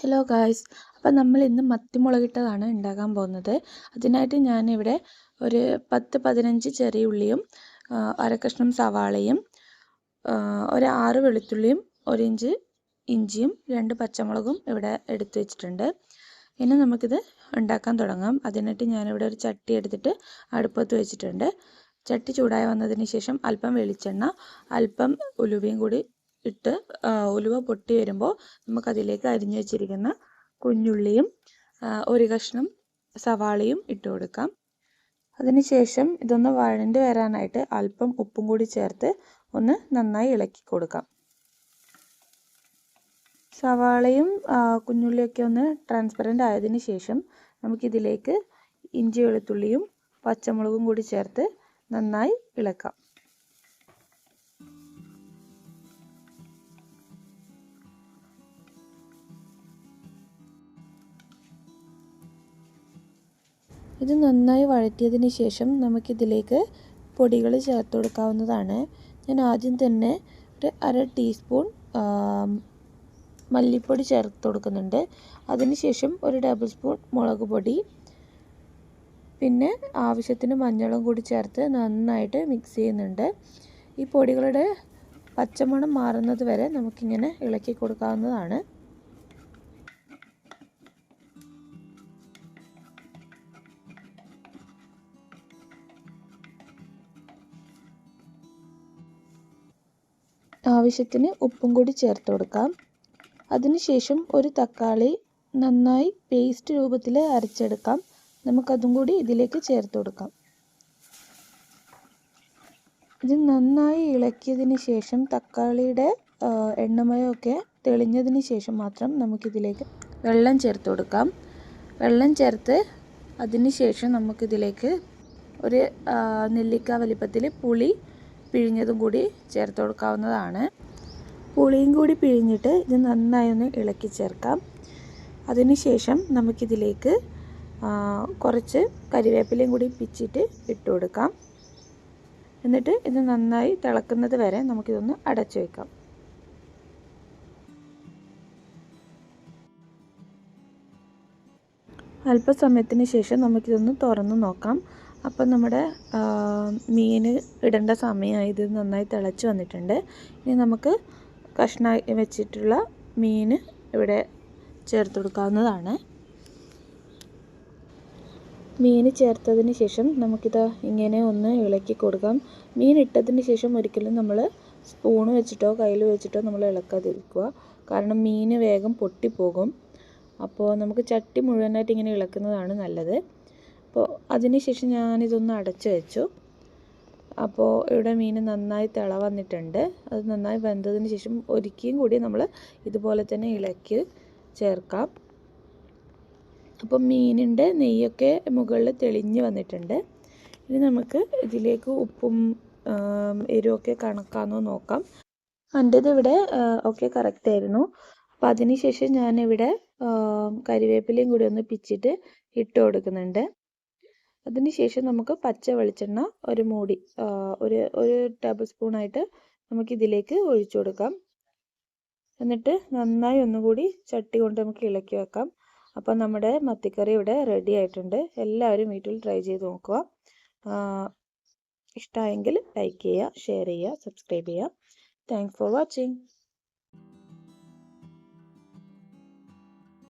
Hello guys അപ്പം നമ്മൾ ഇന്ന് മത്തിമുളകിട്ടതാണ് ഉണ്ടാക്കാൻ പോകുന്നത്. അതിനായിട്ട് ഞാനിവിടെ ഒരു പത്ത് പതിനഞ്ച് ചെറിയ ഉള്ളിയും അരക്കഷ്ണം സവാളയും ഒരു ആറ് വെളുത്തുള്ളിയും ഒരു ഇഞ്ച് ഇഞ്ചിയും രണ്ട് പച്ചമുളകും ഇവിടെ എടുത്തു വെച്ചിട്ടുണ്ട്. ഇനി നമുക്കിത് ഉണ്ടാക്കാൻ തുടങ്ങാം. അതിനായിട്ട് ഞാനിവിടെ ഒരു ചട്ടി എടുത്തിട്ട് അടുപ്പത്ത് വെച്ചിട്ടുണ്ട്. ചട്ടി ചൂടായി വന്നതിന് ശേഷം അല്പം വെളിച്ചെണ്ണ അല്പം ഉലുവയും കൂടി ഇട്ട് ഉലുവ പൊട്ടി വരുമ്പോൾ നമുക്കതിലേക്ക് അരിഞ്ഞു വെച്ചിരിക്കുന്ന കുഞ്ഞുള്ളിയും ഒരു കഷ്ണം സവാളയും ഇട്ട് കൊടുക്കാം. അതിനുശേഷം ഇതൊന്ന് വഴണ്ട് വരാനായിട്ട് അല്പം ഉപ്പും കൂടി ചേർത്ത് ഒന്ന് നന്നായി ഇളക്കി കൊടുക്കാം. സവാളയും കുഞ്ഞുള്ളിയൊക്കെ ഒന്ന് ട്രാൻസ്പെറന്റ് ആയതിനു ശേഷം നമുക്കിതിലേക്ക് ഇഞ്ചി വെളുത്തുള്ളിയും പച്ചമുളകും കൂടി ചേർത്ത് നന്നായി ഇളക്കാം. ഇത് നന്നായി വഴറ്റിയതിന് ശേഷം നമുക്കിതിലേക്ക് പൊടികൾ ചേർത്ത് കൊടുക്കാവുന്നതാണ്. ഞാൻ ആദ്യം തന്നെ ഒരു അര ടീസ്പൂൺ മല്ലിപ്പൊടി ചേർത്ത് കൊടുക്കുന്നുണ്ട്. അതിനുശേഷം ഒരു ടേബിൾ സ്പൂൺ മുളക് പൊടി. പിന്നെ ആവശ്യത്തിന് മഞ്ഞളും കൂടി ചേർത്ത് നന്നായിട്ട് മിക്സ് ചെയ്യുന്നുണ്ട്. ഈ പൊടികളുടെ പച്ചമണം മാറുന്നത് വരെ നമുക്കിങ്ങനെ ഇളക്കി കൊടുക്കാവുന്നതാണ്. ആവശ്യത്തിന് ഉപ്പും കൂടി ചേർത്ത് കൊടുക്കാം. അതിനുശേഷം ഒരു തക്കാളി നന്നായി പേസ്റ്റ് രൂപത്തിൽ അരച്ചെടുക്കാം. നമുക്കതും കൂടി ഇതിലേക്ക് ചേർത്ത് കൊടുക്കാം. ഇത് നന്നായി ഇളക്കിയതിന് ശേഷം തക്കാളിയുടെ എണ്ണമയമൊക്കെ തെളിഞ്ഞതിന് ശേഷം മാത്രം നമുക്കിതിലേക്ക് വെള്ളം ചേർത്ത് കൊടുക്കാം. വെള്ളം ചേർത്ത് അതിന് ശേഷം നമുക്കിതിലേക്ക് ഒരു നെല്ലിക്ക വലിപ്പത്തിൽ പുളി പിഴിഞ്ഞതും കൂടി ചേർത്ത് കൊടുക്കാവുന്നതാണ്. പുളിയും കൂടി പിഴിഞ്ഞിട്ട് ഇത് നന്നായി ഒന്ന് ഇളക്കി ചേർക്കാം. അതിനുശേഷം നമുക്കിതിലേക്ക് കുറച്ച് കരിവേപ്പിലയും കൂടി പിച്ചിട്ട് ഇട്ട് കൊടുക്കാം. എന്നിട്ട് ഇത് നന്നായി തിളക്കുന്നത് വരെ നമുക്കിതൊന്ന് അടച്ചു വയ്ക്കാം അല്പസമയത്തിന് ശേഷം നമുക്കിതൊന്ന് തുറന്ന് നോക്കാം. അപ്പം നമ്മുടെ മീൻ ഇടേണ്ട സമയമായത് നന്നായി തിളച്ച് വന്നിട്ടുണ്ട്. ഇനി നമുക്ക് കഷ്ണമായി വെച്ചിട്ടുള്ള മീൻ ഇവിടെ ചേർത്ത് കൊടുക്കാവുന്നതാണ്. മീൻ ചേർത്തതിന് ശേഷം നമുക്കിത് ഇങ്ങനെ ഒന്ന് ഇളക്കി കൊടുക്കാം. മീൻ ഇട്ടതിന് ശേഷം ഒരിക്കലും നമ്മൾ സ്പൂണ് വെച്ചിട്ടോ കയ്യിൽ വെച്ചിട്ടോ നമ്മൾ ഇളക്കാതിരിക്കുക. കാരണം മീൻ വേഗം പൊട്ടിപ്പോകും. അപ്പോൾ നമുക്ക് ചട്ടി മുഴുവനായിട്ട് ഇങ്ങനെ ഇളക്കുന്നതാണ് നല്ലത്. അപ്പോൾ അതിന് ശേഷം ഞാനിതൊന്ന് അടച്ചു വെച്ചു. അപ്പോൾ ഇവിടെ മീൻ നന്നായി തിള വന്നിട്ടുണ്ട്. അത് നന്നായി വെന്തതിന് ശേഷം ഒരിക്കലും കൂടി നമ്മൾ ഇതുപോലെ തന്നെ ഇളക്കി ചേർക്കാം. അപ്പം മീനിന്റെ നെയ്യൊക്കെ മുകളിൽ തെളിഞ്ഞ് വന്നിട്ടുണ്ട്. ഇനി നമുക്ക് ഇതിലേക്ക് ഉപ്പും എരിവൊക്കെ കണക്കാന്നോ നോക്കാം. എന്റേത് ഇവിടെ ഒക്കെ കറക്റ്റ് ആയിരുന്നു. അപ്പം അതിന് ശേഷം ഞാനിവിടെ കരിവേപ്പിലയും കൂടി ഒന്ന് പിച്ചിട്ട് ഇട്ട് കൊടുക്കുന്നുണ്ട്. അതിനുശേഷം നമുക്ക് പച്ച വെളിച്ചെണ്ണ ഒരു മൂടി ഒരു ഒരു ടേബിൾ സ്പൂണായിട്ട് നമുക്കിതിലേക്ക് ഒഴിച്ചു കൊടുക്കാം. എന്നിട്ട് നന്നായി ഒന്നുകൂടി ചട്ടി കൊണ്ട് നമുക്ക് ഇളക്കി വെക്കാം. അപ്പം നമ്മുടെ മത്തിക്കറി ഇവിടെ റെഡി ആയിട്ടുണ്ട്. എല്ലാവരും വീട്ടിൽ ട്രൈ ചെയ്ത് നോക്കുക. ഇഷ്ടമായെങ്കിൽ ലൈക്ക് ചെയ്യുക ഷെയർ ചെയ്യുക സബ്സ്ക്രൈബ് ചെയ്യുക. Thanks for watching